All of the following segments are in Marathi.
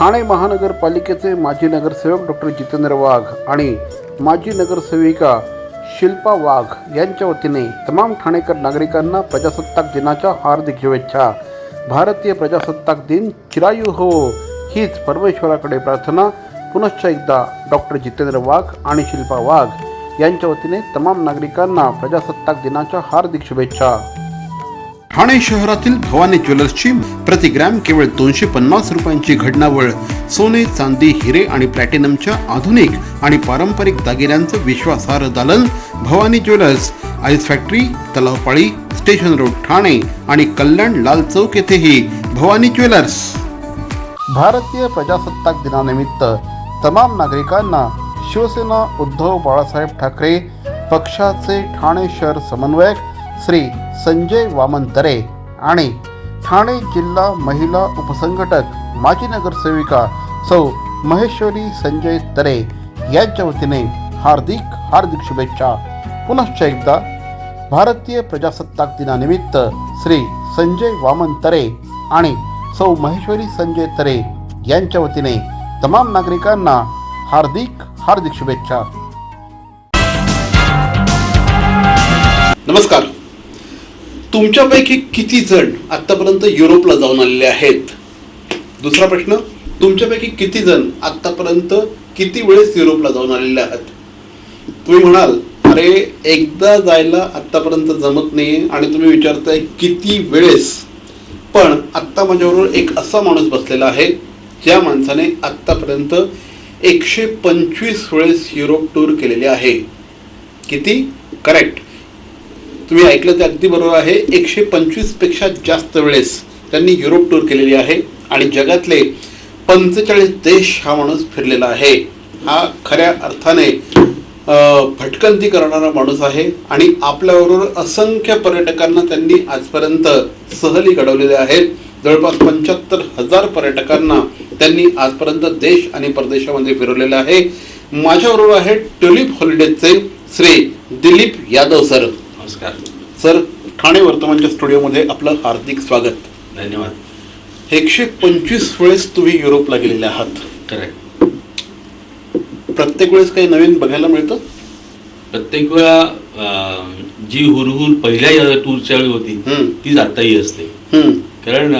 ठाणे महानगरपालिकेचे माजी नगरसेवक डॉक्टर जितेंद्र वाघ आणि माजी नगरसेविका शिल्पा वाघ यांच्या वतीने तमाम ठाणेकर नागरिकांना प्रजासत्ताक दिनाच्या हार्दिक शुभेच्छा. भारतीय प्रजासत्ताक दिन चिरायू हो हीच परमेश्वराकडे प्रार्थना. पुनश्च एकदा डॉक्टर जितेंद्र वाघ आणि शिल्पा वाघ यांच्या वतीने तमाम नागरिकांना प्रजासत्ताक दिनाच्या हार्दिक शुभेच्छा. ठाणे शहरातील भवानी ज्वेलर्सची प्रति ग्रॅम केवळ दोनशे पन्नास रुपयांची घडणावळ सोने चांदी हिरे आणि प्लॅटिनमच्या आधुनिक आणि पारंपरिक दागिन्यांचं विश्वासार्ह दालन Bhavani jewellers ice factory Talavpali station road Thane आणि कल्याण लाल चौक येथेही भवानी ज्वेलर्स. भारतीय प्रजासत्ताक दिनानिमित्त तमाम नागरिकांना शिवसेना उद्धव बाळासाहेब ठाकरे पक्षाचे ठाणे शहर समन्वयक श्री संजय वामन तरे आणि ठाणे जिल्हा महिला उपसंघटक माजी नगरसेविका सौ महेश्वरी संजय तरे यांच्या वतीने हार्दिक हार्दिक शुभेच्छा. पुनश्च एकदा भारतीय प्रजासत्ताक दिनानिमित्त श्री संजय वामन तरे आणि सौ महेश्वरी संजय तरे यांच्या वतीने तमाम नागरिकांना हार्दिक हार्दिक शुभेच्छा. नमस्कार. तुमच्यापैकी किती जण आत्तापर्यंत युरोपला जाऊन आलेले आहेत? दुसरा प्रश्न तुमच्यापैकी किती जण आत्तापर्यंत किती वेळेस युरोपला जाऊन आलेले आहात? तुम्ही म्हणाल अरे एकदा जायला आत्तापर्यंत जमत नाही आणि तुम्ही विचारताय किती वेळेस. पण आत्ता माझ्याबरोबर एक असा माणूस बसलेला आहे ज्या माणसाने आत्तापर्यंत एकशे पंचवीस वेळेस युरोप टूर केलेली आहे. किती? करेक्ट तुम्ही ऐकलं ते अगदी बरोबर आहे. एकशे पंचवीसपेक्षा जास्त वेळेस त्यांनी युरोप टूर केलेली आहे आणि जगातले पंचेचाळीस देश हा माणूस फिरलेला आहे. हा खऱ्या अर्थाने भटकंती करणारा माणूस आहे आणि आपल्याबरोबर असंख्य पर्यटकांना त्यांनी आजपर्यंत सहली घडवलेल्या आहेत. जवळपास पंच्याहत्तर हजार पर्यटकांना त्यांनी आजपर्यंत देश आणि परदेशामध्ये फिरवलेलं आहे. माझ्याबरोबर आहे ट्युलिप हॉलिडेजचे श्री दिलीप यादव सर. नमस्कार. सर ठाणे वर्तमानच्या स्टुडिओमध्ये आपलं हार्दिक स्वागत धन्यवाद एकशे पंचवीस वेळेस तुम्ही युरोपला गेलेले आहात करेक्ट प्रत्येक वेळेस काही नवीन बघायला मिळतं प्रत्येक वेळा जी हुरहुर पहिल्या टूरच्या वेळी होती. तीच आताही असते. कारण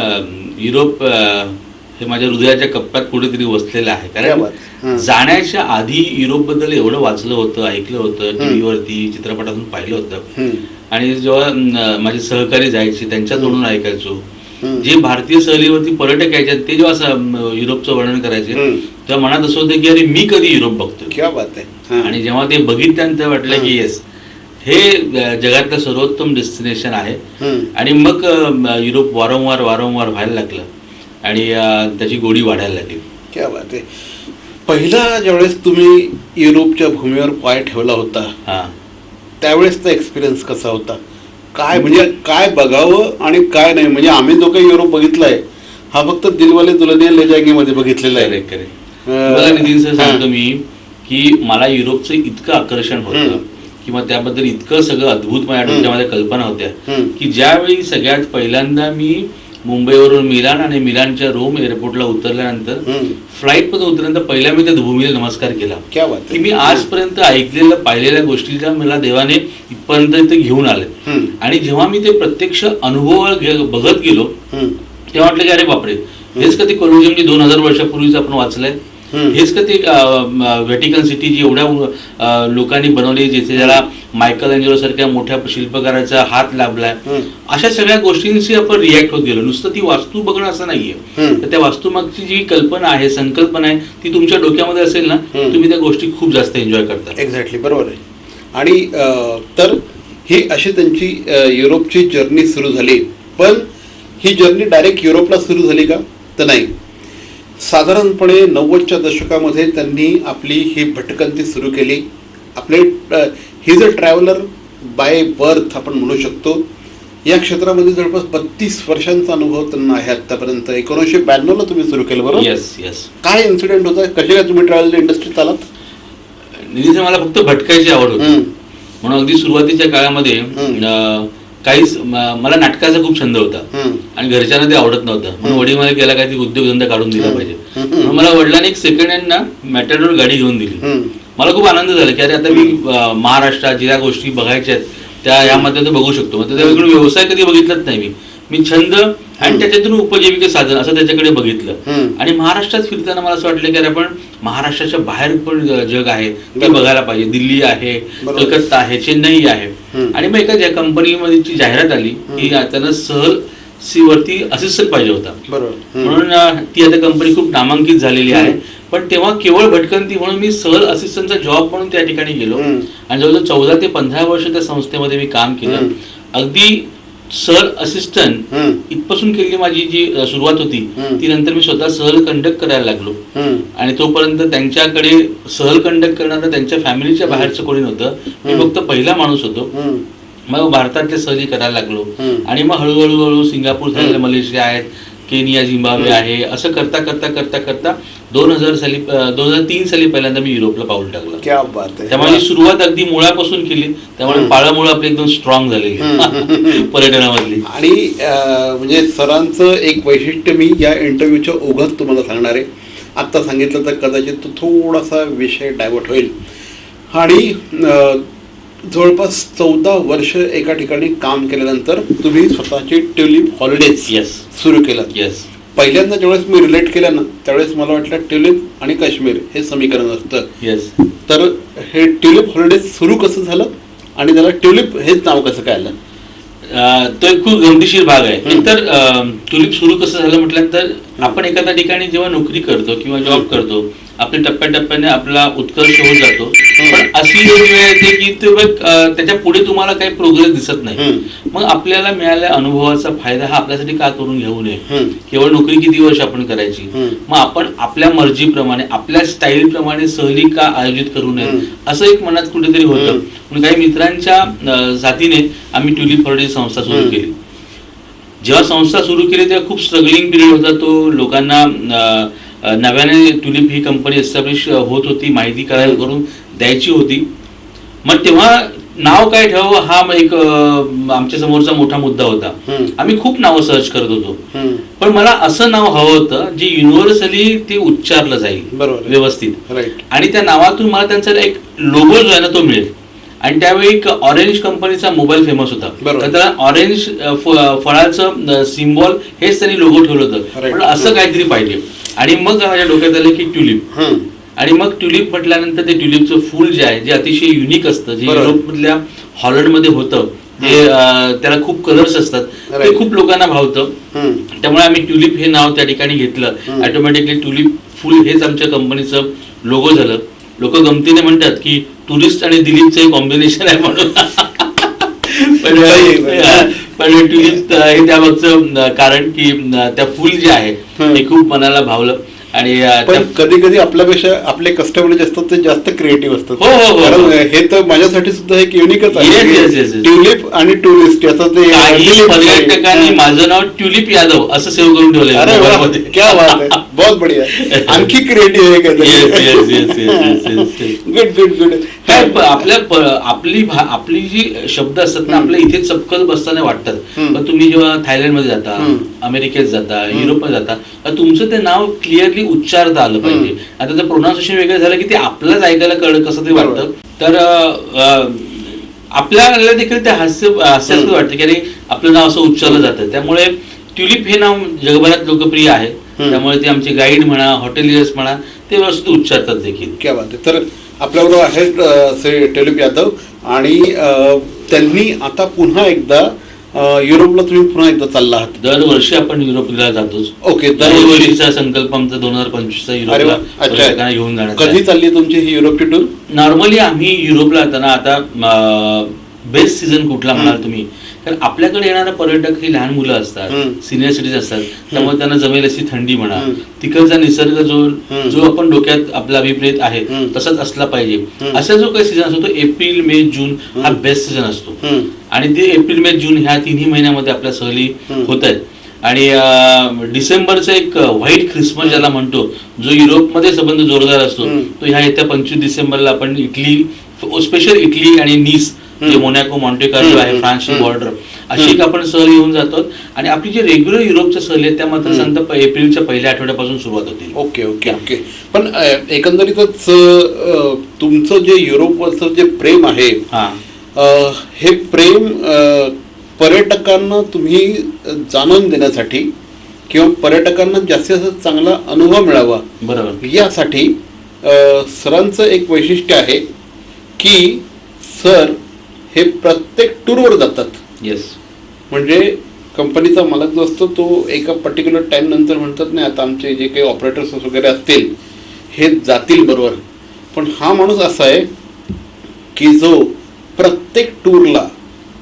युरोप हे माझ्या हृदयाच्या कप्प्यात कुठेतरी वसलेलं आहे कारण. जाण्याच्या आधी युरोपबद्दल एवढं वाचलं होतं ऐकलं होतं. टीव्हीवरती चित्रपटातून पाहिलं होतं. आणि जेव्हा माझे सहकारी जायचे त्यांच्या तोंडून ऐकायचो. जे भारतीय सहलीवरती पर्यटक यायचे ते जेव्हा असं युरोपचं वर्णन करायचे. तेव्हा मनात असं होतं की अरे मी कधी युरोप हां. आणि जेव्हा ते बघितल्यानंतर वाटलं की येस हे जगातलं सर्वोत्तम डेस्टिनेशन आहे. आणि मग युरोप वारंवार वारंवार व्हायला लागलं. आणि त्याची गोडी वाढायला लागली. क्या बात आहे. पहिला ज्यावेळेस तुम्ही युरोपच्या भूमीवर पाय ठेवला होता हा. त्यावेळेसचा एक्सपिरियन्स कसा होता काय म्हणजे काय बघावं आणि काय नाही म्हणजे आम्ही जो काही युरोप बघितलाय हा फक्त दिलवाले दुल्हनिया ले जाएंगे मध्ये बघितलेला आहे मला नितीन सर. सांगतो मी की मला युरोपचं इतकं आकर्षण होतं. किंवा त्याबद्दल इतकं सगळं अद्भुत माझ्या. डोक्यामध्ये कल्पना होत्या. की ज्यावेळी सगळ्यात पहिल्यांदा मी मुंबईवरून मिलान आणि मिलानच्या रोम एअरपोर्टला उतरल्यानंतर. फ्लाईटमध्ये उतरल्यानंतर पहिल्या मी त्या भूमीला नमस्कार केला क्या बात की मी आजपर्यंत ऐकलेल्या पाहिलेल्या गोष्टीला मला देवाने इथपर्यंत इथे घेऊन आले. आणि जेव्हा मी ते प्रत्यक्ष अनुभव बघत गेलो. तेव्हा वाटलं की अरे बापरे हेच का ते जे दोन हजार वर्षापूर्वीच आपण वाचलंय. हेच का ते व्हॅटिकन सिटी जी एवढ्या लोकांनी बनवली जिथे ज्याला मायकल अँजेलो सारख्या मोठ्या शिल्पकाराचा हात लाभलाय. अशा सगळ्या गोष्टींशी आपण रिॲक्ट होत गेलो. नुसतं ती वास्तू बघणं असं नाहीये. तर त्या वास्तूमागची जी कल्पना आहे संकल्पना आहे ती तुमच्या डोक्यामध्ये असेल ना. तुम्ही त्या गोष्टी खूप जास्त एन्जॉय करता. एक्झॅक्टली बरोबर आहे. आणि तर ही अशी त्यांची युरोपची जर्नी सुरू झाली. पण ही जर्नी डायरेक्ट युरोपला सुरू झाली का? तर नाही. साधारणपणे नव्वदच्या दशकामध्ये त्यांनी आपली ही भटकंती सुरू केली. आपले ही अ ट्रॅव्हलर बाय बर्थ आपण म्हणू शकतो या क्षेत्रामध्ये जवळपास बत्तीस वर्षांचा अनुभव त्यांना आहे आतापर्यंत एकोणीसशे ब्याण्णवला तुम्ही सुरू केलं बरोबर? येस येस काय इन्सिडेंट होता? कसे काय तुम्ही ट्रॅव्हल इंडस्ट्रीत आलात निधीचं मला फक्त भटकायची आवड होती. म्हणून अगदी सुरुवातीच्या काळामध्ये काहीच मला नाटकाचा खूप छंद होता. आणि घरच्यांना ते आवडत नव्हतं. म्हणून वडील मला गेला काय उद्योगधंदा काढून दिला पाहिजे. म्हणून मला वडिलांनी एक सेकंड हँड ना मॅटेरियल गाडी घेऊन दिली. मला खूप आनंद झाला की अरे आता मी महाराष्ट्रात ज्या गोष्टी बघायच्या आहेत त्या यामध्ये तर बघू शकतो. मग त्याच्याकडे व्यवसाय कधी बघितलाच नाही मी. मी छंद आणि त्याच्यातून उपजीविके साधन असं त्याच्याकडे बघितलं. आणि महाराष्ट्रात फिरताना मला असं वाटलं की अरे आपण महाराष्ट्राच्या बाहेर पण जग आहे ते. बघायला पाहिजे दिल्ली आहे. कलकत्ता आहे चेन्नई आहे. आणि मग एका ज्या कंपनीमध्ये जी जाहिरात आली की त्यांना सहल सी वरती असिस्टंट पाहिजे होता. म्हणून ती आता कंपनी खूप नामांकित झालेली आहे पण तेव्हा केवळ भटकंती म्हणून मी सहल असिस्टंटचा जॉब म्हणून त्या ठिकाणी गेलो. आणि जवळजवळ चौदा ते पंधरा वर्ष त्या संस्थेमध्ये मी काम केलं. अगदी सहल असिस्टंट. इथपासून केलेली माझी जी सुरुवात होती. ती नंतर मी स्वतः सहल कंडक्ट करायला लागलो. आणि तोपर्यंत त्यांच्याकडे सहल कंडक्ट करणारं त्यांच्या फॅमिलीच्या बाहेरचं कोणी नव्हतं मी. फक्त पहिला माणूस होतो. मग भारतातले सहली करायला लागलो. आणि मग हळूहळू हळू सिंगापूर झालेलं मलेशिया आहेत केनिया झिम्बाब्वे आहे असं करता करता करता करता दोन हजार साली दोन हजार तीन साली पहिल्यांदा मी युरोपला पाऊल टाकलं. क्या बात आहे. त्यामुळे सुरुवात अगदी मुळापासून केली. त्यामुळे पाळामुळं आपली एकदम स्ट्रॉंग झालेली पर्यटनामधली. आणि म्हणजे सरांचं एक वैशिष्ट्य मी या इंटरव्ह्यूच्या ओघात तुम्हाला सांगणार आहे. आत्ता सांगितलं तर कदाचित तो थोडासा विषय डायव्हर्ट होईल. आणि जवळपास चौदा वर्ष एका ठिकाणी काम केल्यानंतर तुम्ही स्वतःची ट्युलिप हॉलिडेज येस सुरू केलं. येस पहिल्यांदा ज्यावेळेस मी रिलेट केलं ना त्यावेळेस मला वाटलं ट्युलिप आणि काश्मीर हे समीकरण असतं. येस तर हे ट्युलिप हॉलिडेज सुरू कसं झालं आणि त्याला ट्युलिप हेच नाव कसं काय आलं? तो एक खूप गमतीशीर भाग आहे. एकतर टुलिप सुरू कसं झालं म्हटल्यानंतर आपण एखाद्या ठिकाणी जेव्हा नोकरी करतो किंवा जॉब करतो आपल्या टप्प्याटप्प्याने आपला उत्कर्ष होत जातो. पण अशी एक वेळ येते की ते बघ, अं, त्याच्या पुढे तुम्हाला काही प्रोग्रेस दिसत नाही हम्म. मग आपल्याला मिळालेल्या अनुभवाचा फायदा हा आपल्यासाठी का करून घेऊ नये हम्म. केवळ नोकरी किती वर्ष आपण करायची हम्म. मग आपण आपल्या मर्जीप्रमाणे आपल्या स्टाईल प्रमाणे सहली का आयोजित करू नये हम्म. असं एक मनात कुठेतरी होतं म्हणून काही मित्रांच्या अं, साथीने आम्ही ट्युलिप हॉलिडे संस्था सुरू हम्म. केली जेव्हा संस्था सुरू केली तेव्हा खूप स्ट्रगलिंग पिरियड होता तो लोकांना अं, अं, नव्याने ट्युलिप ही कंपनी एस्टॅब्लिश होत होती माहिती करायला करून द्यायची होती मग तेव्हा नाव काय ठेवावं हा एक आमच्या समोरचा मोठा मुद्दा होता. आम्ही खूप नावं सर्च करत होतो. पण मला असं नाव हवं होतं जे युनिव्हर्सली ते उच्चारलं जाईल. व्यवस्थित आणि त्या नावातून मला त्यांचा एक लोगो जो आहे ना तो मिळेल आणि त्यावेळी एक ऑरेंज कंपनीचा मोबाईल फेमस होता. तर त्याला ऑरेंज फळाचं सिम्बॉल हेच त्यांनी लोगो ठेवलं होतं. पण असं काहीतरी पाहिजे आणि मग माझ्या डोक्यात आलं की ट्युलिप. आणि मग ट्युलिप म्हटल्यानंतर ते ट्युलिपचं फूल जे आहे जे अतिशय युनिक असतं जे. युरोपमधल्या हॉलंडमध्ये होतं ते त्याला खूप कलर्स असतात ते. खूप लोकांना भावतं. त्यामुळे आम्ही ट्युलिप हे नाव त्या ठिकाणी घेतलं. ऑटोमॅटिकली ट्युलिप फुल हेच आमच्या कंपनीचं लोगो झालं लोक गमतीने म्हणतात की टुरिस्ट आणि दिलीपचं एक कॉम्बिनेशन आहे म्हणून पण. पण ट्युलिप हे त्यामागचं कारण की त्या फुल जे आहे. ते खूप मनाला भावलं आणि पण कधी कधी आपल्यापेक्षा आपले कस्टमर जे असतात ते जास्त क्रिएटिव्ह असतात हो, हो, हो. कारण हे तर माझ्यासाठी सुद्धा एक युनिकच yes. ट्युलिप आणि टुरिस्ट याचं ते पर्यटकांनी हा. माझं नाव ट्युलिप यादव असं सेव्ह करून ठेवलंय बहुत बढिया आणखी क्रिएटिव्ह. गुड गुड गुड आपल्या आपली आपली जी शब्द असतात ना आपल्या इथे चपकल बसताना वाटतात. पण तुम्ही जेव्हा थायलंडमध्ये जाता. अमेरिकेत जाता युरोपमध्ये जाता तुमचं ते नाव क्लिअरली उच्चारता आलं पाहिजे आता जर प्रोनाउन्सिएशन वेगळं झालं की ते आपल्यालाच ऐकायला कळलं कसं ते. वाटतं तर आपल्याला देखील ते हास्य हास्यास्पद हम्म. वाटतं की अरे आपलं नाव असं उच्चारलं जातं त्यामुळे ट्युलिप हे नाव जगभरात लोकप्रिय आहे. त्यामुळे ते आमचे गाईड म्हणा हॉटेलियर्स म्हणा ते व्यवस्थित उच्चारतात देखील. क्या बात आहे. तर आपल्याबरोबर आहेत अ, श्री टेलिप यादव आणि अ, त्यांनी आता पुन्हा एकदा अ, युरोपला तुम्ही पुन्हा एकदा चालला आहात. दरवर्षी आपण युरोपला जातोच. ओके दरवर्षी दरवर्षीचा संकल्प आमचा दोन हजार पंचवीसचा अरे युरोपला पर्यटकांना अच्छा. घेऊन कधी जाण्याचा चालली तुमची ही युरोपची टूर नॉर्मली आम्ही युरोपला जाताना आता बेस्ट सीझन कुठला म्हणाल तुम्ही कारण आपल्याकडे येणारे पर्यटक ही लहान मुलं असतात. सिनियर सिटीज असतात त्यामुळे त्यांना जमेल अशी थंडी म्हणा. तिकडचा निसर्ग जो. जो आपण डोक्यात आपला अभिप्रेत आहे. तसाच असला पाहिजे. असा जो काही सीझन असतो तो एप्रिल मे जून हा. बेस्ट सीझन असतो. आणि ते एप्रिल मे जून ह्या तिन्ही महिन्यामध्ये आपल्या सहली. होत आहेत आणि डिसेंबरचा एक व्हाईट ख्रिसमस ज्याला म्हणतो जो युरोपमध्ये संबंध जोरदार असतो. तो ह्या येत्या पंचवीस डिसेंबरला आपण इटली स्पेशल इटली आणि नीस जे. मोनॅको मॉन्टे कार्लो हम्म, आहे फ्रान्सची. बॉर्डर अशी एक आपण सहल घेऊन जातो. आणि आपली जी रेग्युलर युरोपच्या सहली आहेत त्या मात्र सांगता प- एप्रिलच्या पहिल्या आठवड्यापासून सुरुवात होतील ओके ओके ओके. पण एकंदरीतच तुमचं जे युरोपवरचं जे प्रेम आहे हा. हे प्रेम पर्यटकांना तुम्ही जाणून देण्यासाठी किंवा पर्यटकांना जास्तीत जास्त चांगला अनुभव मिळावा बरोबर. यासाठी सरांचं एक वैशिष्ट्य आहे की सर हे प्रत्येक टूरवर जातात. येस म्हणजे कंपनीचा मालक जो असतो तो एका पर्टिक्युलर टाइम नंतर म्हणतात नाही आता आमचे जे काही ऑपरेटर्स वगैरे असतील हे जातील बरोबर. पण हा माणूस असा आहे की जो प्रत्येक टूरला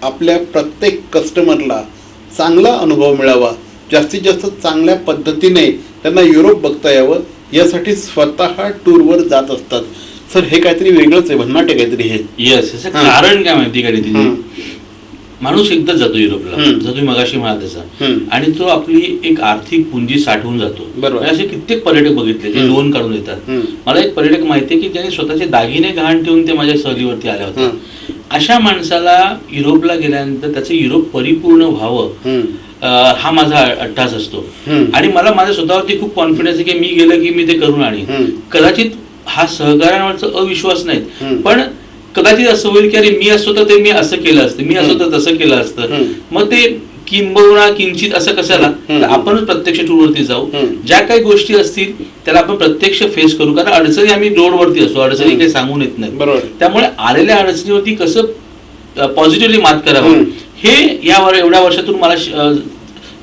आपल्या प्रत्येक कस्टमरला चांगला अनुभव मिळावा जास्तीत जास्त चांगल्या पद्धतीने त्यांना युरोप बघता यावं यासाठी स्वतः टूरवर जात असतात. सर हे काहीतरी वेगळंच आहे भन्नाट काहीतरी हे येस हा. कारण काय माहिती का तिथे हम्म. माणूस एकदाच जातो युरोपला हम्म. जसं तुम्ही मगाशी म्हणाल तसा हम्म. आणि तो आपली एक आर्थिक पुंजी साठवून जातो बरोबर. असे कित्येक पर्यटक बघितले जे हम्म. लोन काढून येतात हम्म. मला एक पर्यटक माहिती आहे की त्यांनी स्वतःचे दागिने गहाण ठेवून ते माझ्या सहलीवरती आल्या होत्या अशा माणसाला युरोपला गेल्यानंतर त्याचं युरोप परिपूर्ण व्हावं हम्म. अं, हा माझा अट्टास असतो हम्म. आणि मला माझ्या स्वतःवरती खूप कॉन्फिडन्स आहे की मी गेलं की मी ते करून आणीन हम्म. कदाचित हा सहकार्यावरचा अविश्वास नाही. पण कदाचित असं होईल की अरे मी असतो तर ते मी असं केलं असतं मी असतो तर तसं केलं असतं. मग ते किंबहुना किंचित असं कशाला. तर आपणच प्रत्यक्ष टूरवरती जाऊ. ज्या काही गोष्टी असतील त्याला आपण प्रत्यक्ष फेस करू कारण अडचणी आम्ही रोडवरती असतो अडचणी. काही सांगून येत नाही. त्यामुळे आलेल्या अडचणीवरती कसं पॉझिटिव्हली मात करावं. हे या एवढ्या वर्षातून मला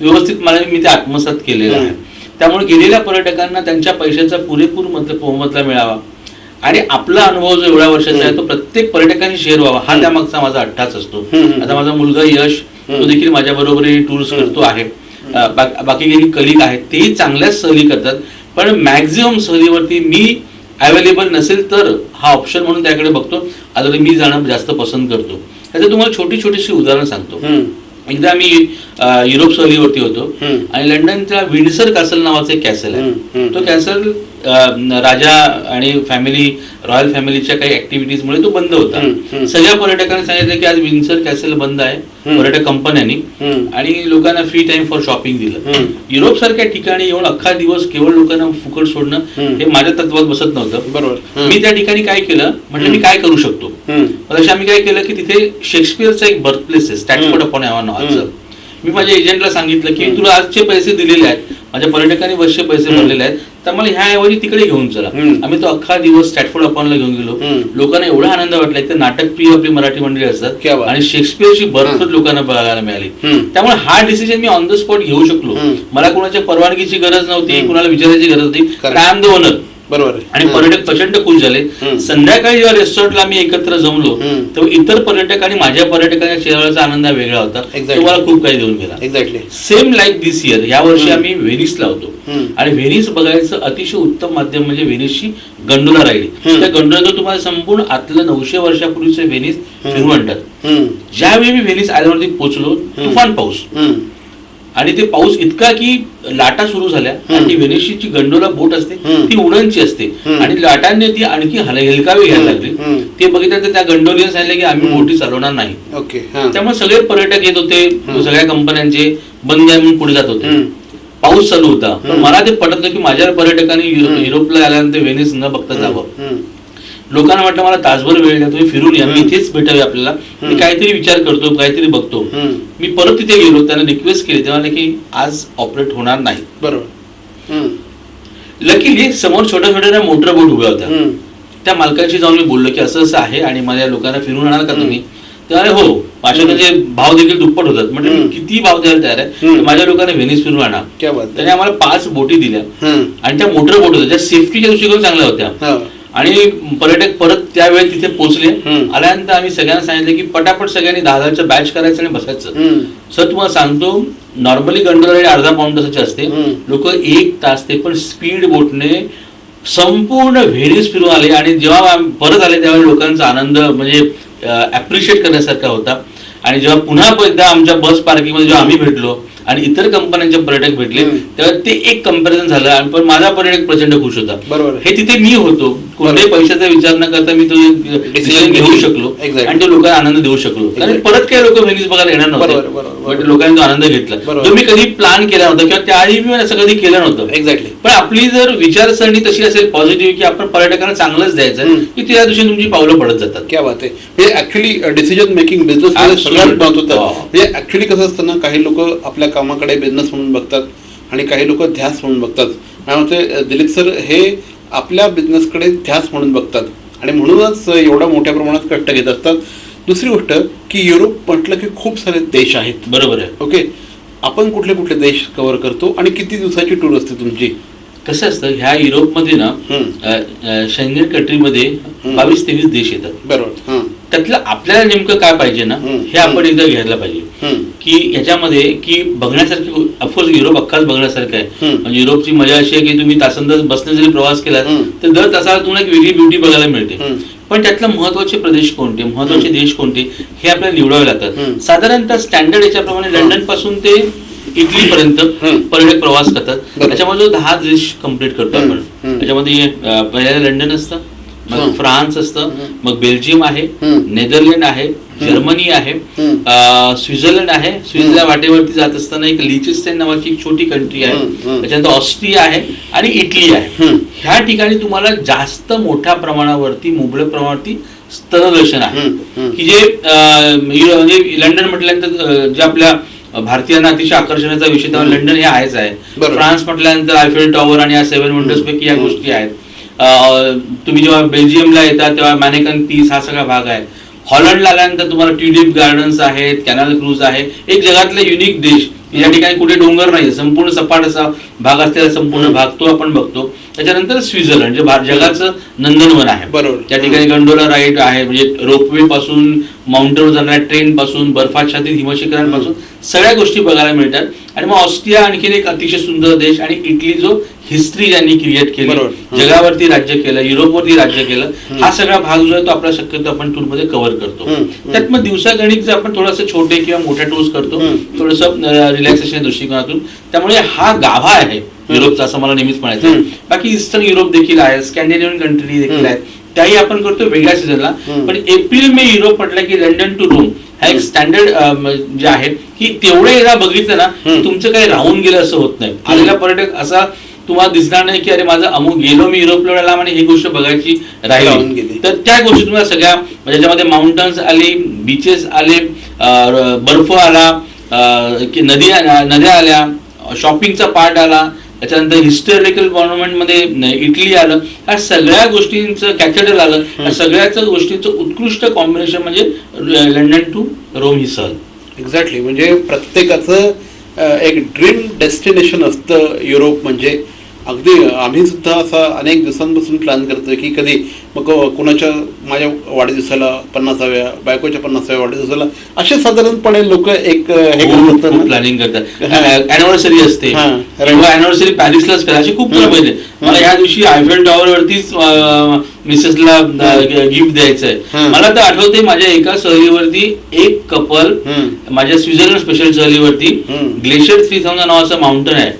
व्यवस्थित मला मी ते आत्मसात केलेलं आहे. त्यामुळे गेलेल्या पर्यटकांना त्यांच्या पैशाचा पुरेपूर मतलब मोबदला मिळावा. आणि आपला अनुभव जो एवढ्या वर्षाचा आहे तो प्रत्येक पर्यटकांनी शेअर व्हावा. हा त्यामागचा माझा अट्टाच असतो. आता माझा मुलगा यश तो. देखील माझ्या बरोबर टूर्स करतो आहे. बाकी काही कलिग आहेत तेही चांगल्याच सहली करतात. पण मॅक्झिमम सहलीवरती मी अवेलेबल नसेल तर हा ऑप्शन म्हणून त्याकडे बघतो. अदर मी जाणं जास्त पसंत करतो. त्याचं तुम्हाला छोटी छोटीशी उदाहरण सांगतो. एकदा आम्ही अं, युरोप सहलीवरती होतो. आणि लंडनच्या विंडसर कॅसल नावाचं एक कॅसल आहे. तो कॅसल राजा आणि फॅमिली रॉयल फॅमिलीच्या काही ऍक्टिव्हिटीजमुळे तो बंद होता. सगळ्या पर्यटकांनी सांगितलं की आज विंडसर कॅसल बंद आहे. पर्यटक कंपन्यांनी. आणि लोकांना फ्री टाइम फॉर शॉपिंग दिलं. युरोप सारख्या ठिकाणी येऊन अख्खा दिवस केवळ लोकांना फुकट सोडणं. हे माझ्या तत्वात बसत नव्हतं बरोबर. मी त्या ठिकाणी काय केलं म्हटलं मी. काय करू शकतो. तसे आम्ही काय केलं की तिथे शेक्सपियरचं एक बर्थ प्लेस आहे स्टॅटफोर्ड. अपॉन. नावाचं मी माझ्या एजंटला सांगितलं की. तुला आजचे पैसे दिलेले आहेत माझ्या पर्यटकांनी वर्षे पैसे. भरलेले आहेत तर मला ह्या ऐवजी तिकडे घेऊन चला. आम्ही तो अख्खा दिवस स्टॅटफोर्ड अपॉनला घेऊन गेलो. लोकांना एवढा आनंद वाटला तर नाटकप्रिय आपली मराठी मंडळी असतात. आणि शेक्सपियरची बर्थ हम्म. लोकांना बघायला मिळाली. त्यामुळे हा डिसिजन मी ऑन द स्पॉट घेऊ शकलो. मला कोणाच्या परवानगीची गरज नव्हती. कुणाला विचारायची गरज नव्हती. आय एम द ओनर बरोबर आहे. आणि. पर्यटक प्रचंड खुश झाले. संध्याकाळी जेव्हा रेस्टॉरंटला आम्ही एकत्र जमलो. तेव्हा इतर पर्यटक आणि माझ्या पर्यटकांच्या चेहऱ्याचा आनंद वेगळा होता Exactly. तो मला खूप काही देऊन गेला exactly same like this year या वर्षी. आम्ही व्हेनिसला होतो. आणि व्हेनिस बघायचं अतिशय उत्तम माध्यम म्हणजे व्हेनिसची गंडोला हम्म. त्या गंडोला तुम्हाला संपूर्ण आतलं नऊशे वर्षापूर्वीचे व्हेनिस फिरून हम्म. ज्यावेळी मी व्हेनिस आयलंडवरती पोहोचलो तुफान पाऊस. आणि ते पाऊस इतका की लाटा सुरू झाल्या आणि जी गंडोला बोट असते. ती उडणची असते. आणि लाटांनी ती आणखी हल- हेलकावी घ्यायला लागली. ते बघितल्यानंतर त्या गंडोलीने सांगितलं की आम्ही बोटी चालवणार नाही ओके त्यामुळे सगळे पर्यटक येत होते. सगळ्या कंपन्यांचे बंद आहे म्हणून पुढे जात होते. पाऊस चालू होता पण. मला ते पटत की माझ्या पर्यटकांनी. युरोपला आल्यानंतर व्हेनिस न बघता जावं. लोकांना वाटतं मला तासभर वेळ द्या तुम्ही फिरून या मी. इथेच भेटावे आपल्याला मी. काहीतरी विचार करतो काहीतरी बघतो. मी परत तिथे गेलो त्यांना रिक्वेस्ट केली तेव्हा की आज ऑपरेट होणार नाही बरोबर. लकीली समोर छोट्या छोट्या मोटर बोट उभ्या होत्या. त्या मालकाशी जाऊन मी बोललो की असं असं आहे आणि माझ्या लोकांना फिरून आणणार का तुम्ही तेव्हा हो माझ्या. म्हणजे भाव देखील दुप्पट होतात म्हणजे मी. किती भाव द्यायला तयार आहे माझ्या लोकांना व्हेनिस फिरून आणा. त्याने आम्हाला पाच बोटी दिल्या. आणि त्या मोटर बोट होत्या ज्या सेफ्टीच्या दृष्टिकोन चांगल्या होत्या. आणि पर्यटक परत त्यावेळी तिथे पोहोचले. आल्यानंतर आम्ही सगळ्यांना सांगितलं की पटापट सगळ्यांनी दहा हजारचं बॅच करायचं आणि बसायचं. सर तुम्हाला सांगतो नॉर्मली गंडोला अर्धा पाऊंड तासाची असते. लोक एक तास ते पण स्पीड बोटने संपूर्ण व्हेनिस फिरून आले आणि जेव्हा परत आले तेव्हा लोकांचा आनंद म्हणजे अप्रिशिएट करण्यासारखा होता आणि जेव्हा पुन्हा एकदा आमच्या बस पार्किंगमध्ये जेव्हा आम्ही भेटलो आणि इतर कंपन्यांचे पर्यटक भेटले. तेव्हा ते एक कंपॅरिझन झालं आणि पण माझा पर्यटक प्रचंड खुश होता बरोबर. हे तिथे मी होतो कोणत्याही पैशाचा विचार न करता मी तो डिसिजन घेऊ. शकलो. आणि तो लोकांना आनंद देऊ शकलो कारण. परत काही लोक व्हेनिस बघायला येणार नव्हते बरोबर, पण लोकांनी तो आनंद घेतला बरोबर. जो मी कधी प्लॅन केला नव्हता किंवा त्याआधी मी असं कधी केलं नव्हतं एक्झॅक्टली पण आपली जर विचारसरणी तशी असेल पॉझिटिव्ह की आपण पर्यटकांना चांगलंच द्यायचं. की त्या दिवशी तुमची पावलं पडत जातात क्या बात आहे म्हणजे ऍक्च्युली डिसिजन मेकिंग बिझनेस. सगळ्यात महत्वाचं Wow. म्हणजे ऍक्च्युली कसं असतं ना काही लोक आपल्या कामाकडे बिझनेस म्हणून बघतात आणि काही लोक ध्यास म्हणून बघतात. मते दिलीप सर हे आपल्या बिझनेसकडे ध्यास म्हणून बघतात. आणि म्हणूनच एवढ्या मोठ्या प्रमाणात कष्ट घेत असतात. दुसरी गोष्ट की युरोप म्हटलं की खूप सारे देश आहेत. बरोबर आहे. ओके? आपण कुठले कुठले देश कव्हर करतो आणि किती दिवसाची टूर असते तुमची? कसं असतं ह्या युरोपमध्ये ना. शेंगन कंट्रीमध्ये बावीस तेवीस देश येतात. बरोबर. त्यातलं आपल्याला नेमकं काय पाहिजे ना. हे आपण एकदा घ्यायला पाहिजे. की याच्यामध्ये की बघण्यासारखी ऑफकोर्स युरोप अख्खाच बघण्यासारखं आहे. म्हणजे युरोपची मजा अशी आहे की तुम्ही तासंदाज बसने जरी प्रवास केला. तर दर तासाला तुम्हाला एक वेगळी ब्युटी बघायला मिळते. पण त्यातले महत्त्वाचे प्रदेश कोणते महत्त्वाचे देश कोणते हे आपल्याला निवडावे. लागतात साधारणतः स्टँडर्ड याच्याप्रमाणे. लंडनपासून ते इटली पर्यंत. पर्यटक प्रवास करतात. त्याच्यामध्ये जो दहा देश कंप्लीट करतो. आपण. त्याच्यामध्ये पहिल्यांदा लंडन असतं मग. फ्रान्स असतं. मग बेल्जियम आहे. नेदरलँड आहे जर्मनी आहे. स्वित्झर्लंड आहे. स्वित्झर्लंड वाटेवरती जात असताना एक लिचिस्टेन नावाची एक छोटी कंट्री आहे. त्याच्यानंतर ऑस्ट्रिया आहे आणि इटली आहे. ह्या ठिकाणी तुम्हाला जास्त मोठ्या प्रमाणावरती मुबलक प्रमाणावरती स्थलदर्शन आहे. की जे यु- म्हणजे लंडन म्हटल्यानंतर जे आपल्या भारतीयांना अतिशय आकर्षणाचा विषय तेव्हा लंडन हे आहेच आहे. फ्रान्स म्हटल्यानंतर आयफेल टॉवर आणि या सेव्हन वंडर्स पैकी या. गोष्टी आहेत. तुम्ही जेव्हा बेल्जियमला येता तेव्हा मॅनेकन पीस हा सगळा भाग आहे. हॉलंडला आल्यानंतर तुम्हाला ट्युलिप गार्डन्स आहेत कॅनल क्रूज आहे. एक जगातला युनिक देश या ठिकाणी कुठे डोंगर नाही संपूर्ण सपाट असा भाग असलेला संपूर्ण भाग तो आपण बघतो. त्याच्यानंतर स्वित्झर्लंड जे भार- जगाचं नंदनवन आहे बरोबर. त्या ठिकाणी गंडोला राईड आहे म्हणजे रोपवे पासून माउंटेनवर जाणाऱ्या ट्रेन पासून बर्फाच्छादित हिमशिखरांपासून सगळ्या गोष्टी बघायला मिळतात आणि मग ऑस्ट्रिया आणखीन एक अतिशय सुंदर देश आणि इटली जो हिस्ट्री ज्यांनी क्रिएट केली. जगावरती राज्य केलं युरोपवरती राज्य केलं हा सगळा भाग जो आहे तो आपला शक्यतो आपण टूरमध्ये कव्हर करतो. त्यात मग दिवसागणिक जे आपण थोडंसं छोटे किंवा मोठ्या टूर्स करतो. थोडंसं रिलॅक्सेशन दृष्टिकोनातून त्यामुळे हा गाभा आहे युरोपचा असं मला नेहमीच म्हणायचं. बाकी ईस्टर्न युरोप देखील आहे स्कॅन्डिनेव्हियन कंट्री देखील. आहेत त्याही आपण करतो वेगळ्या सीझनला. पण एप्रिल मे युरोप म्हटलं की लंडन टू रोम हा एक स्टँडर्ड जे आहे की तेवढे एकदा बघितलं ना. तुमचं काही राहून गेलं असं होत नाही आलेला पर्यटक असा तुम्हाला दिसणार नाही की अरे माझं अमुक गेलो मी युरोपला वेळेला आणि ही गोष्ट बघायची राहिली गेली. तर त्या गोष्टी तुम्हाला सगळ्या म्हणजे ज्याच्यामध्ये माउंटन्स आले बीचेस आले बर्फ आला नदी नद्या आल्या शॉपिंगचा पार्ट आला त्याच्यानंतर हिस्टॉरिकलमध्ये न- इटली आलं या सगळ्या गोष्टींचं कॅथेड्रल आलं या सगळ्याच गोष्टींचं उत्कृष्ट कॉम्बिनेशन म्हणजे लंडन टू रोम ही सहल. एक्झॅक्टली म्हणजे प्रत्येकाचं एक ड्रीम डेस्टिनेशन असतं युरोप म्हणजे. अगदी आम्ही सुद्धा असा अनेक दिवसांपासून प्लॅन करतोय की कधी मग कुणाच्या माझ्या वाढदिवसाला पन्नासाव्या बायकोच्या पन्नासाव्या वाढदिवसाला असे साधारणपणे लोक एक हे. प्लॅनिंग करतात अॅनिव्हर्सरी असते. किंवा अॅनिव्हर्सरी पॅरिसलाच करा अशी खूप. पाहिजे मला या दिवशी आयफेल टॉवर वरतीच मिसेसला गिफ्ट द्यायचंय हम्म. मला तर आठवते माझ्या एका सहलीवरती एक कपल. माझ्या स्वित्झर्लंड स्पेशल सहलीवरती. ग्लेशियर थ्री थाउजंड नावाचं माउंटन आहे.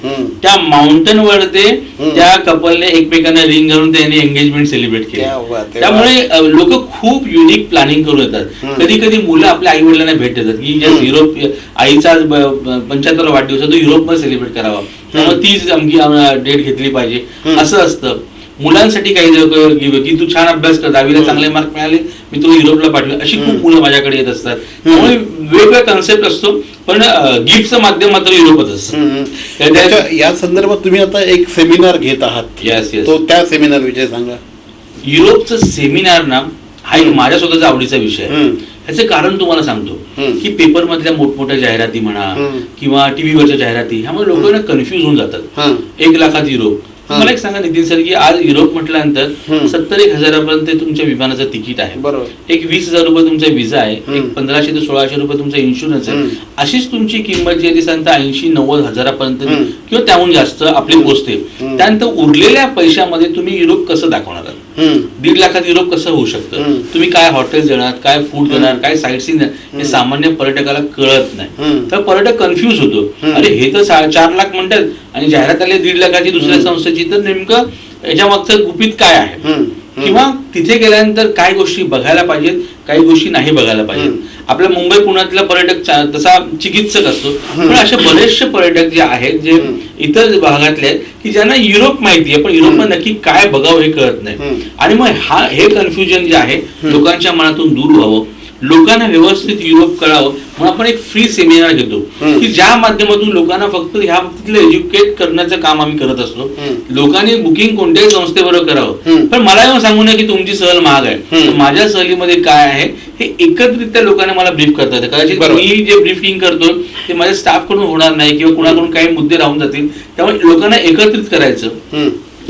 त्या माउंटन वर ते हम्म. त्या कपलने एकमेकांना रिंग घालून त्यांनी एंगेजमेंट सेलिब्रेट केली आहे. त्यामुळे लोक खूप युनिक प्लॅनिंग करून येतात. कधी कधी मुलं आपल्या आई वडिलांना भेट देतात की जे हम्म. युरोप आईचा पंच्याहत्तर वाढदिवस आहे, तो युरोपमध्ये सेलिब्रेट करावा त्यामुळे तीच आमची डेट घेतली पाहिजे. असं असतं मुलांसाठी काही की तू छान अभ्यास कर दहावीला. चांगले मार्क मिळाले मी तुला युरोपला पाठवलं अशी खूप. मुलं माझ्याकडे येत असतात त्यामुळे वेगवेगळा कन्सेप्ट असतो पण गिफ्टचं माध्यम मात्र युरोपच असतं या संदर्भात तुम्ही आता एक सेमिनार घेत आहात. तो त्या सेमिनार विषयी सांगा युरोपचं सेमिनार ना हा एक माझ्या स्वतःचा आवडीचा विषय आहे. ह्याचं कारण तुम्हाला सांगतो. की पेपर मधल्या मोठमोठ्या जाहिराती म्हणा. किंवा टीव्हीवरच्या जाहिराती ह्यामुळे लोक ना कन्फ्युज होऊन जातात. एक लाखात युरोप. मला एक सांगा नितीन सर की आज युरोप म्हटल्यानंतर. सत्तर एक हजारापर्यंत तुमच्या विमानाचं तिकीट आहे बरोबर एक वीस हजार रुपये तुमचा विजा आहे. एक पंधराशे ते सोळाशे रुपये तुमचा इन्शुरन्स आहे. अशीच तुमची किंमत जी आहे ती साधारणतः ऐंशी नव्वद हजारापर्यंत. किंवा त्याहून जास्त आपली पोचते. त्यानंतर उरलेल्या पैशामध्ये तुम्ही युरोप कसं दाखवणार आहात. दीड लाखात युरोप कसं होऊ शकतं. तुम्ही काय हॉटेल देणार काय फूड देणार काय साईट सीन देणार हे सामान्य पर्यटकाला कळत नाही. तर पर्यटक कन्फ्युज होतो. अरे हे तर चार लाख म्हणतात आणि जाहिरात आली दीड लाखाची दुसऱ्या संस्थेची तर नेमकं याच्या मागचं गुपित काय आहे. किंवा तिथे गेल्यानंतर काय गोष्टी बघायला पाहिजेत काही गोष्टी नाही बघायला पाहिजेत. आपल्या मुंबई पुण्यातला पर्यटक तसा चिकित्सक असतो. पण असे बरेचसे पर्यटक जे आहेत जे. इतर भागातले आहेत की ज्यांना युरोप माहिती आहे पण युरोपमध्ये नक्की काय बघावं हे कळत नाही. आणि मग हा हे कन्फ्युजन जे आहे लोकांच्या मनातून दूर व्हावं. लोकांना व्यवस्थित युरोप कळावं म्हणून आपण एक फ्री सेमिनार घेतो. की ज्या माध्यमातून लोकांना फक्त ह्या बाबतीतलं एज्युकेट करण्याचं काम आम्ही करत असतो. लोकांनी बुकिंग कोणत्याही संस्थेबरोबर करावं. पण मला येऊन सांगू नये की तुमची सहल महाग आहे माझ्या सहलीमध्ये काय आहे हे एकत्रित्या लोकांना मला ब्रीफ करता येतं कदाचित. मी जे ब्रीफिंग करतो ते माझ्या स्टाफकडून होणार नाही किंवा कुणाकडून काही मुद्दे राहून जातील त्यामुळे लोकांना एकत्रित करायचं.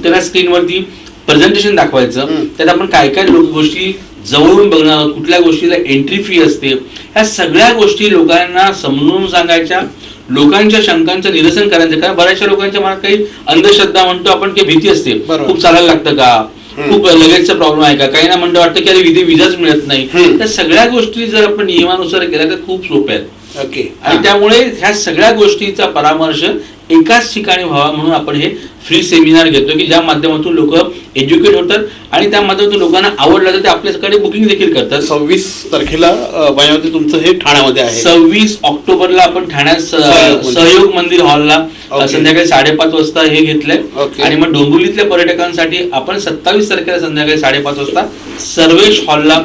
त्याला स्क्रीनवरती प्रेझेंटेशन दाखवायचं. त्यात आपण काय काय गोष्टी जवळून बघणं कुठल्या गोष्टीला एंट्री फी असते ह्या सगळ्या गोष्टी लोकांना समजून सांगायच्या लोकांच्या शंकांचं निरसन करायचं. कारण बऱ्याचशा लोकांच्या मनात काही अंधश्रद्धा म्हणतो आपण की भीती असते. खूप चालायला लागतं का. खूप लगेचचा प्रॉब्लेम आहे का? काही ना म्हणतं वाटतं की अरे विधी विजाच मिळत नाही. त्या सगळ्या गोष्टी जर आपण नियमानुसार केल्या तर खूप सोप्या आहेत. ओके. आणि त्यामुळे ह्या सगळ्या गोष्टीचा परामर्श एकाच ठिकाणी व्हावा म्हणून आपण हे फ्री सेमिनार घेतो की ज्या माध्यमातून लोक एज्युकेट होतात आणि त्या माध्यमातून लोकांना आवडलं तर ते आपल्याकडे बुकिंग देखील करतात सव्वीस तारखेला मायावती तुमचं हे ठाण्यामध्ये आहे सव्वीस ऑक्टोबरला आपण ठाण्यात सहयोग मंदिर. हॉलला. संध्याकाळी साडेपाच वाजता हे घेतलंय. आणि मग डोंबिवलीतल्या पर्यटकांसाठी आपण सत्तावीस तारखेला संध्याकाळी साडेपाच वाजता सर्वेश हॉलला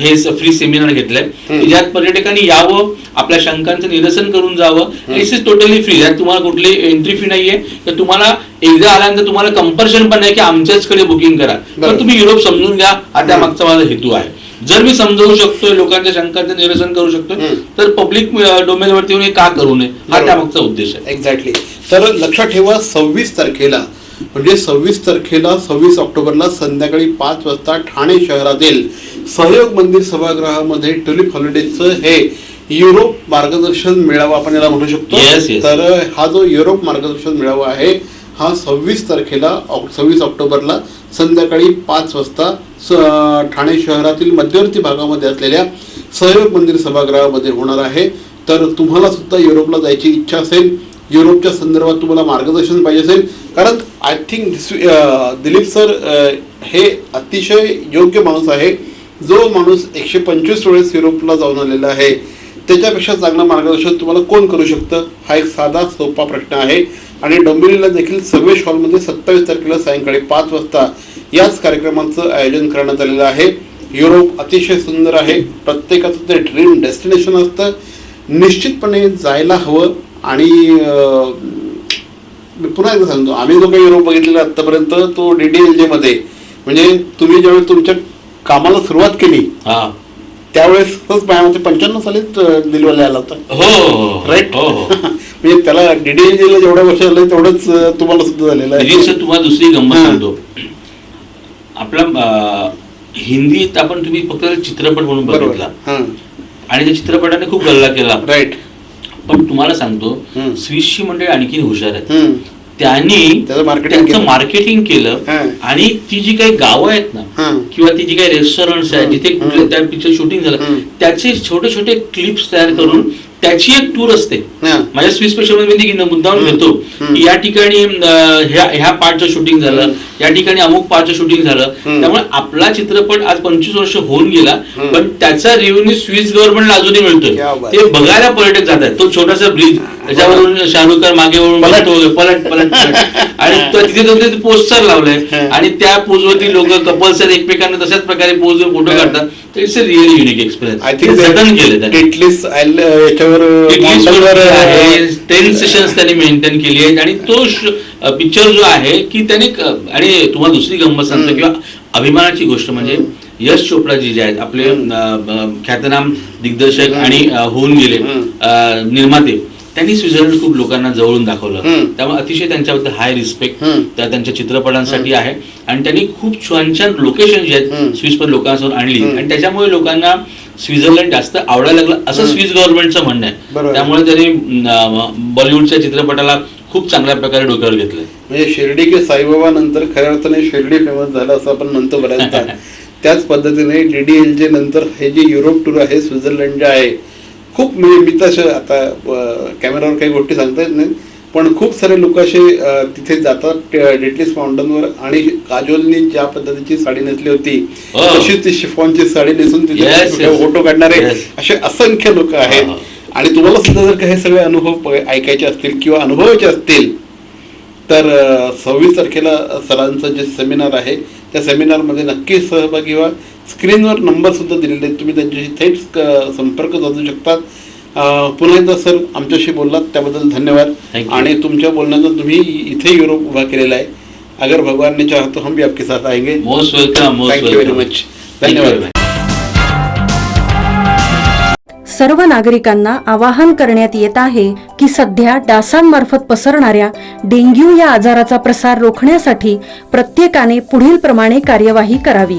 हे फ्री सेमिनार घेतलंय. ज्यात पर्यटकांनी यावं आपल्या शंकांचं निरसन करून जावं दिस इज टोटली फ्री यात तुम्हाला कुठली एंट्री फी नाहीये तर तुम्हाला एकदा आल्यानंतर तुम्हाला कंपल्शन पण नाही की आमच्याचकडे बुकिंग करा. पण तुम्ही युरोप समजून घ्या हा त्या मागचा माझा हेतू आहे. जर मी समजावू शकतोय लोकांच्या शंकांचं निरसन करू शकतोय. तर पब्लिक डोमेन वरती येऊन हे का करू नये? हा बरोबर. त्यामागचा उद्देश आहे. एक्झॅक्टली तर लक्षात ठेवा सव्वीस तारखेला म्हणजे सव्वीस तारखेला सव्वीस ऑक्टोबरला संध्याकाळी पाच वाजता ठाणे शहरातील सहयोग मंदिर सभागृहामध्ये टुलिप हॉलिडेजचं हे युरोप मार्गदर्शन मेळावा आपण याला म्हणू शकतो. तर हा जो युरोप मार्गदर्शन मेळावा आहे हा सव्वीस तारखेला सव्वीस ऑक्टोबरला संध्याकाळी पाच वाजता स- ठाणे शहरातील मध्यवर्ती भागामध्ये असलेल्या सहयोग मंदिर सभागृहामध्ये होणार आहे. तर तुम्हाला सुद्धा युरोपला जायची इच्छा असेल युरोपच्या संदर्भात तुम्हाला मार्गदर्शन पाहिजे असेल. कारण आय थिंक दिलीप सर हे अतिशय योग्य माणूस आहे. जो माणूस एकशे पंचवीस वेळेस युरोपला जाऊन आलेला आहे त्याच्यापेक्षा चांगलं मार्गदर्शन तुम्हाला कोण करू शकतं? हा एक साधा सोपा प्रश्न आहे. आणि डोंबिवलीला देखील सर्वेश हॉलमध्ये सत्तावीस तारखेला सायंकाळी पाच वाजता याच कार्यक्रमाचं आयोजन करण्यात आलेलं आहे. युरोप अतिशय सुंदर आहे. प्रत्येकाचं ते ड्रीम डेस्टिनेशन असतं. निश्चितपणे जायला हवं आणि मी पुन्हा एकदा सांगतो आम्ही जो काही युरोप बघितलेला आत्तापर्यंत तो डी डी एल जेमध्ये म्हणजे तुम्ही ज्यावेळी तुमच्या कामाला सुरुवात केली हां. त्यावेळेस माझ्या पंच्याण्णव सालीच अं, दिलवाला आला होता. हो हो हो. राईट हो हो. म्हणजे त्याला डीडीएल ला जेवढ्या वर्ष झालं तेवढंच तुम्हाला सुद्धा झालेलं आहे. सर तुम्हाला दुसरी गंमत. सांगतो. आपला हिंदीत आपण तुम्ही फक्त चित्रपट म्हणून बघितला. हा. आणि त्या चित्रपटाने खूप गल्ला केला. राईट पण तुम्हाला सांगतो. स्विसची मंडळी आणखी हुशार आहेत. त्यांनी त्याचं marketing त्यांचं केलं. मार्केटिंग केलं हा. आणि ती जी काही गावं आहेत ना. किंवा ती जी काही रेस्टॉरंट्स आहेत हम्म. जिथे कुठले. त्या पिक्चर शूटिंग झालं हम्म. त्याचे छोटे छोटे क्लिप्स तयार करून त्याची एक टूर असते. माझ्या स्विस स्पेशलमध्ये मी मुद्दाम. घेतो. की या ठिकाणी ह्या पार्टचं शूटिंग झालं. या ठिकाणी अमुक पार्टचं शूटिंग झालं. त्यामुळे आपला चित्रपट आज पंचवीस वर्ष होऊन गेला. पण त्याचा रेव्हेन्यू स्विस गव्हर्नमेंटला अजूनही मिळतोय. ते बघायला पर्यटक जात आहेत तो छोटासा ब्रिज त्याच्यावरून शाहरुख खान मागे वळून पलट. पलट. आणि तिथे पोस्टर लावलाय. आणि त्या पोजवरती लोक कपल्स एकमेकांना तशाच प्रकारे पोज फोटो. काढतात it's a really unique I think केलं याच्यावर अं, टेन सेशन्स त्यांनी मेंटेन केली आहेत आणि तो पिक्चर जो आहे की त्याने आणि तुम्हाला दुसरी गंमत सांगतो. किंवा अभिमानाची गोष्ट म्हणजे यश चोपडाजी जे आहेत आपले ख्यातनाम दिग्दर्शक. आणि होऊन गेले निर्माते. त्यांनी स्वित्झर्लंड खूप लोकांना जवळून दाखवलं. त्यामुळे अतिशय त्यांच्याबद्दल हाय रिस्पेक्ट. त्या त्यांच्या चित्रपटांसाठी आहे आणि त्यांनी खूप छान छान लोकेशन जे. आहेत स्विस पण लोकांसमोर आणली. आणि त्याच्यामुळे लोकांना स्वित्झर्लंड जास्त आवडायला लागलं असं. स्विस गव्हर्नमेंटचं म्हणणं आहे. त्यामुळे त्यांनी बॉलिवूडच्या चित्रपटाला खूप चांगल्या प्रकारे डोक्यावर घेतलंय म्हणजे शिर्डी के साईबाबा नंतर खऱ्या अर्थाने शिर्डी फेमस झालं असं आपण म्हणतो बऱ्याचदा त्याच पद्धतीने डीडीएलचे नंतर हे जे युरोप टूर आहे स्वित्झर्लंड जे आहे खूप म्हणजे मी तसं आता कॅमेरावर काही गोष्टी सांगता येत नाही पण खूप सारे लोक असे तिथे जातात डेटलिस माउंटनवर आणि काजोलनी ज्या पद्धतीची साडी नेसली होती. तशीच ती शिफॉनची साडी नेसून तिथे. फोटो काढणारे. असे असंख्य लोक आहेत. आणि तुम्हाला सुद्धा जर का हे सगळे अनुभव ऐकायचे असतील किंवा अनुभवायचे असतील तर सव्वीस तारखेला सरांचं जे सेमिनार आहे त्या सेमिनारमध्ये नक्की सहभागी व्हा स्क्रीनवर नंबर सुद्धा दिलेले आहेत. तुम्ही त्यांच्याशी थेट संपर्क साधू शकतात अं, पुन्हा एकदा सर आमच्याशी बोललात त्याबद्दल धन्यवाद. आणि तुमच्या बोलण्यातून तुम्ही इथे युरोप उभा केलेला आहे. अगर भगवान ने चाहा तो हम भी आपके साथ आएंगे. Most welcome most thank you very much धन्यवाद. सर्व नागरिकांना आवाहन करण्यात येत आहे की सध्या डासांमार्फत पसरणाऱ्या डेंग्यू या आजाराचा प्रसार रोखण्यासाठी प्रत्येकाने पुढील प्रमाणे कार्यवाही करावी.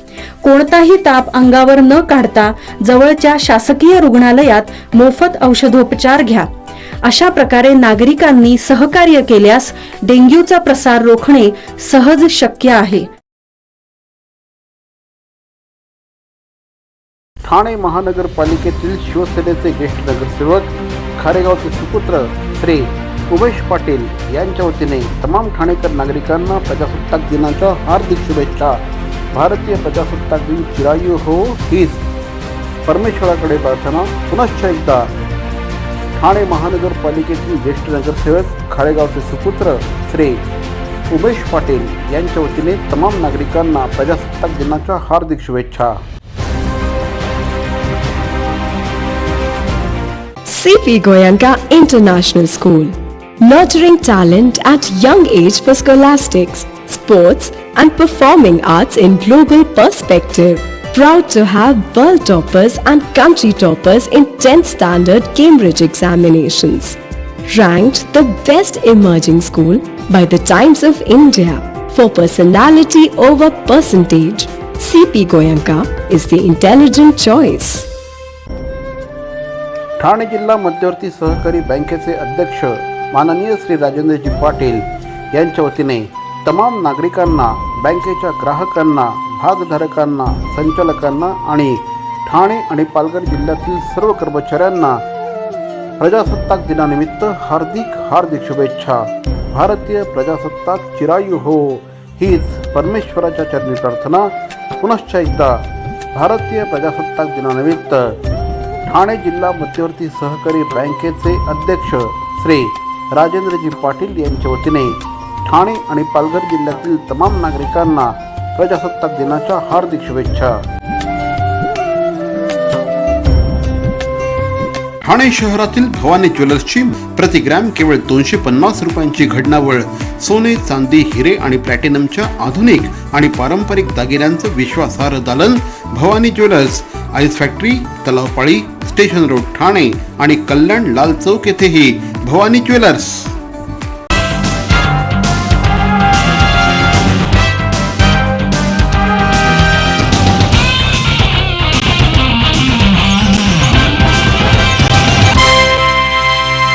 कोणताही ताप अंगावर न काढता जवळच्या शासकीय रुग्णालयात मोफत औषधोपचार घ्या. अशा प्रकारे नागरिकांनी सहकार्य केल्यास डेंग्यूचा प्रसार रोखणे सहज शक्य आहे. ठाणे महानगरपालिकेतील शिवसेनेचे ज्येष्ठ नगरसेवक खारेगावचे सुपुत्र श्री उमेश पाटील यांच्या वतीने तमाम ठाणेकर नागरिकांना प्रजासत्ताक दिनाच्या हार्दिक शुभेच्छा. भारतीय प्रजासत्ताक दिन चिरायू हो हीच परमेश्वराकडे प्रार्थना. पुनश्च एकदा ठाणे महानगरपालिकेतील ज्येष्ठ नगरसेवक खाळेगावचे सुपुत्र श्री उमेश पाटील यांच्या वतीने तमाम नागरिकांना प्रजासत्ताक दिनाच्या हार्दिक शुभेच्छा. CP Goenka international school Nurturing talent at young age for scholastics, sports, and performing arts in global perspective. Proud to have world toppers and country toppers in 10th standard Cambridge examinations. Ranked the best emerging school by the Times of India for personality over percentage. CP Goyanka is the intelligent choice. Thane जिल्हा मध्यवर्ती सहकारी बँकेचे अध्यक्ष माननीय श्री राजेंद्रजी पाटील यांच्या वतीने तमाम नागरिकांना बँकेच्या ग्राहकांना भागधारकांना संचालकांना आणि ठाणे आणि पालघर जिल्ह्यातील सर्व कर्मचाऱ्यांना प्रजासत्ताक दिनानिमित्त हार्दिक हार्दिक शुभेच्छा. भारतीय प्रजासत्ताक चिरायू हो. हीच परमेश्वराच्या चरणी प्रार्थना. पुनश्च एकदा भारतीय प्रजासत्ताक दिनानिमित्त ठाणे जिल्हा मध्यवर्ती सहकारी बँकेचे अध्यक्ष श्री राजेंद्रजी पाटील यांच्या वतीने ठाणे आणि पालघर जिल्ह्यातील तमाम नागरिकांना प्रजासत्ताक दिनाच्या हार्दिक शुभेच्छा. ठाणे शहरातील भवानी ज्वेलर्सची प्रति ग्रॅम केवळ दोनशे पन्नास रुपयांची घडणावळ सोने चांदी हिरे आणि प्लॅटिनमच्या आधुनिक आणि पारंपरिक दागिन्यांचं विश्वासार्ह दालन Bhavani jewellers ice factory Talavpali station road Thane आणि कल्याण लाल चौक येथेही भवानी ज्वेलर्स.